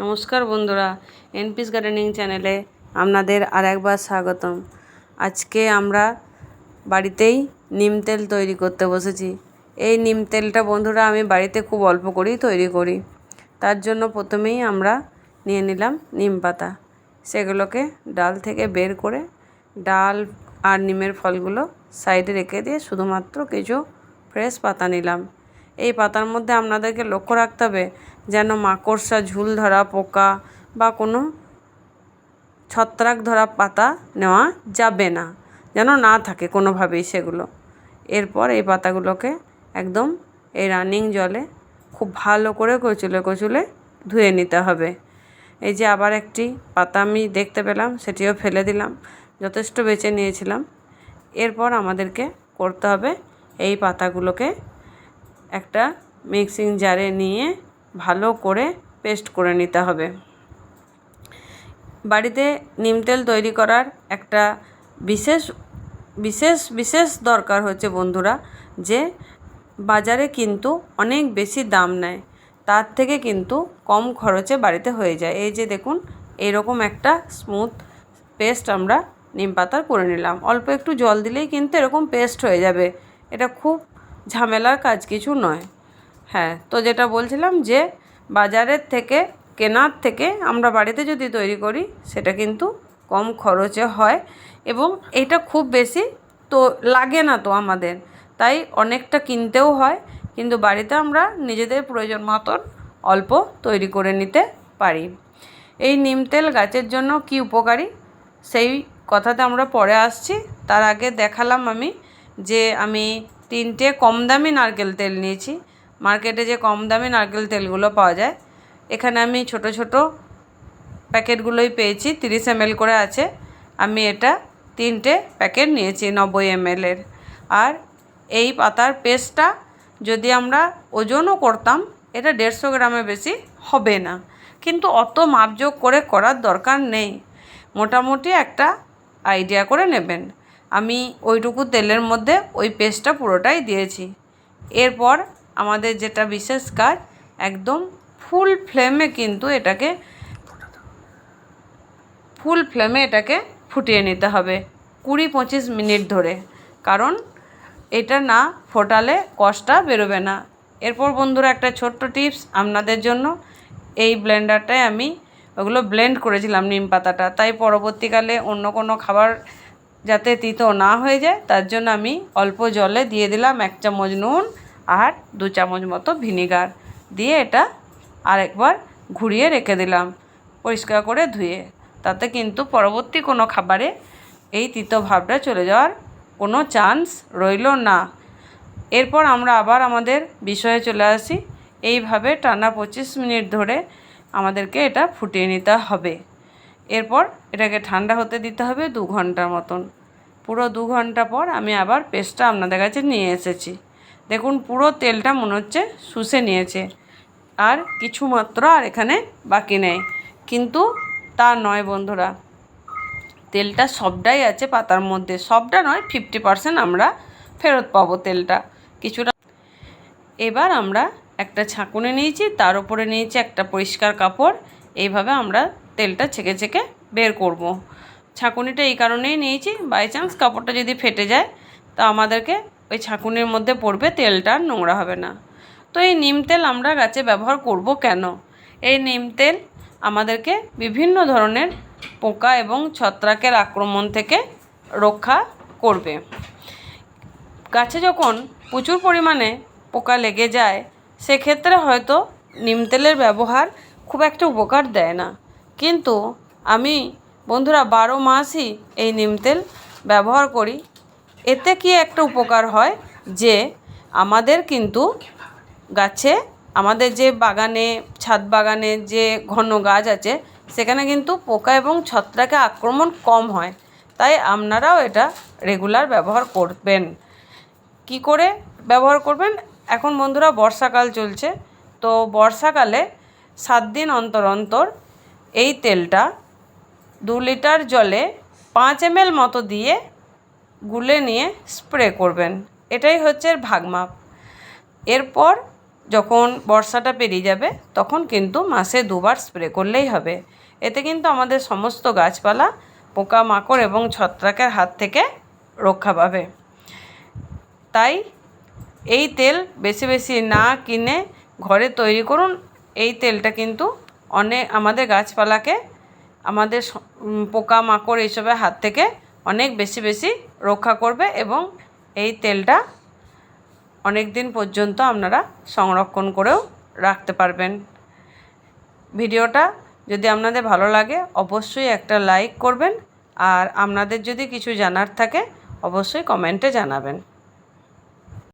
নমস্কার বন্ধুরা, এনপিস গার্ডেনিং চ্যানেলে আপনাদের আর একবার স্বাগতম। আজকে আমরা বাড়িতেই নিম তেল তৈরি করতে বসেছি। এই নিম তেলটা বন্ধুরা আমি বাড়িতে খুব অল্প করেই তৈরি করি। তার জন্য প্রথমেই আমরা নিয়ে নিলাম নিম পাতা। সেগুলোকে ডাল থেকে বের করে ডাল আর নিমের ফলগুলো সাইডে রেখে দিয়ে শুধুমাত্র কিছু ফ্রেশ পাতা নিলাম। এই পাতার মধ্যে আপনাদেরকে লক্ষ্য রাখতে হবে যেন মাকড়সা, ঝুল ধরা, পোকা বা কোনো ছত্রাক ধরা পাতা নেওয়া যাবে না, যেন না থাকে কোনোভাবেই সেগুলো। এরপর এই পাতাগুলোকে একদম এই রানিং জলে খুব ভালো করে কচুলে কচুলে ধুয়ে নিতে হবে। এই যে আবার একটি পাতা আমি দেখতে পেলাম, সেটিও ফেলে দিলাম, যথেষ্ট বেছে নিয়েছিলাম। এরপর আমাদেরকে করতে হবে এই পাতাগুলোকে একটা মিক্সিং জারে নিয়ে ভালো করে পেস্ট করে নিতে হবে। বাড়িতে নিম তেল তৈরি করার একটা বিশেষ বিশেষ বিশেষ দরকার হচ্ছে বন্ধুরা, যে বাজারে কিন্তু অনেক বেশি দাম নেয়, তার থেকে কিন্তু কম খরচে বাড়িতে হয়ে যায়। এই যে দেখুন, এরকম একটা স্মুথ পেস্ট আমরা নিম পাতার করে নিলাম। অল্প একটু জল দিলেই কিন্তু এরকম পেস্ট হয়ে যাবে। এটা খুব ঝামেলার কাজ কিছু নয়। হ্যাঁ তো যেটা বলছিলাম যে বাজারের থেকে, কেনার থেকে আমরা বাড়িতে যদি তৈরি করি, সেটা কিন্তু কম খরচে হয় এবং এটা খুব বেশি তো লাগে না তো আমাদের। তাই অনেকটা কিনতেও হয়, কিন্তু বাড়িতে আমরা নিজেদের প্রয়োজন মতন অল্প তৈরি করে নিতে পারি। এই নিম তেল গাছের জন্য কি উপকারী? সেই কথাতে আমরা পরে আসছি। তার আগে দেখালাম আমি যে আমি তিনটে কম দামি নারকেল তেল নিয়েছি। মার্কেটে যে কম দামি নারকেল তেলগুলো পাওয়া যায়। এখানে আমি ছোট ছোট প্যাকেটগুলোই পেয়েছি, তিরিশ এম করে আছে। আমি এটা তিনটে প্যাকেট নিয়েছি নব্বই এম এর। আর এই পাতার পেস্টটা যদি আমরা ওজনও করতাম, এটা দেড়শো গ্রামের বেশি হবে না। কিন্তু অত মাপযোগ করে করার দরকার নেই। মোটামুটি একটা আইডিয়া করে নেবেন। আমি ওইটুকু তেলের মধ্যে ওই পেস্টটা পুরোটাই দিয়েছি। এরপর আমাদের যেটা বিশেষ কাজ, একদম ফুল ফ্লেমে কিন্তু এটাকে ফুল ফ্লেমে এটাকে ফুটিয়ে নিতে হবে কুড়ি পঁচিশ মিনিট ধরে। কারণ এটা না ফোটালে কষটা বেরোবে না। এরপর বন্ধুরা একটা ছোট্ট টিপস আপনাদের জন্য। এই ব্লেন্ডারটায় আমি ওগুলো ব্লেন্ড করেছিলাম নিম পাতাটা। তাই পরবর্তীকালে অন্য কোনো খাবার যাতে তিতো না হয়ে যায়, তার জন্য আমি অল্প জলে দিয়ে দিলাম এক চামচ নুন আর দু চামচ মতো ভিনিগার। দিয়ে এটা আরেকবার ঘুরিয়ে রেখে দিলাম পরিষ্কার করে ধুয়ে। তাতে কিন্তু পরবর্তী কোনো খাবারে এই তিতো ভাবটা চলে যাওয়ার কোনো চান্স রইল না। এরপর আমরা আবার আমাদের বিষয়ে চলে আসি। এইভাবে টানা পঁচিশ মিনিট ধরে আমাদেরকে এটা ফুটিয়ে নিতে হবে। এরপর এটাকে ঠান্ডা হতে দিতে হবে দু ঘণ্টার মতন। পুরো দু ঘণ্টা পর আমি আবার পেস্টটা আপনাদের কাছে নিয়ে এসেছি। দেখুন, পুরো তেলটা মনে হচ্ছে শুষে নিয়েছে। আর কিছু মাত্র আর এখানে বাকি নেই। কিন্তু তা নয় বন্ধুরা, তেলটা সবটাই আছে পাতার মধ্যে। সবটা নয় ফিফটি পারসেন্ট আমরা ফেরত পাবো তেলটা। কিছুটা এবার আমরা একটা ছাঁকুনে নিয়েছি, তার উপরে নিয়েছি একটা পরিষ্কার কাপড়। এইভাবে আমরা তেলটা ছেঁকে ছেঁকে বের করব। ছাঁকুনিটা এই কারণেই নিয়েছি। বাই চান্স কাপড়টা যদি ফেটে যায়, তা আমাদেরকে ওই ছাঁকুনির মধ্যে পড়বে তেলটা নোংরা হবে না। তো এই নিম তেল আমরা গাছে ব্যবহার করব কেন? এই নিম তেল আমাদেরকে বিভিন্ন ধরনের পোকা এবং ছত্রাকের আক্রমণ থেকে রক্ষা করবে। গাছে যখন প্রচুর পরিমাণে পোকা লেগে যায়, সেক্ষেত্রে হয়তো নিম তেলের ব্যবহার খুব একটা উপকার দেয় না। কিন্তু আমি, বন্ধুরা, বারো মাসই এই নিম তেল ব্যবহার করি। এতে কি একটা উপকার হয় যে, আমাদের কিন্তু গাছে, আমাদের যে বাগানে, ছাদ বাগানে যে ঘন গাছ আছে, সেখানে কিন্তু পোকা এবং ছত্রাকে আক্রমণ কম হয়। তাই আপনারাও এটা রেগুলার ব্যবহার করবেন। কি করে ব্যবহার করবেন? এখন বন্ধুরা, বর্ষাকাল চলছে। তো বর্ষাকালে সাত দিন অন্তর অন্তর এই তেলটা দু লিটার জলে পাঁচ এম মতো দিয়ে গুলে নিয়ে স্প্রে করবেন। এটাই হচ্ছে এর ভাগমাপ। এরপর যখন বর্ষাটা পেরিয়ে যাবে, তখন কিন্তু মাসে দুবার স্প্রে করলেই হবে। এতে কিন্তু আমাদের সমস্ত গাছপালা পোকামাকড় এবং ছত্রাকের হাত থেকে রক্ষা পাবে। তাই এই তেল বেশি বেশি না কিনে ঘরে তৈরি করুন। এই তেলটা কিন্তু অনেক আমাদের গাছপালাকে আমাদের উম, পোকামাকড় এইসবের হাত থেকে অনেক বেশি বেশি রক্ষা করবে এবং এই তেলটা অনেক দিন পর্যন্ত আপনারা সংরক্ষণ করেও রাখতে পারবেন। ভিডিওটা যদি আপনাদের ভালো লাগে অবশ্যই একটা লাইক করবেন আর আপনাদের যদি কিছু জানার থাকে অবশ্যই কমেন্টে জানাবেন।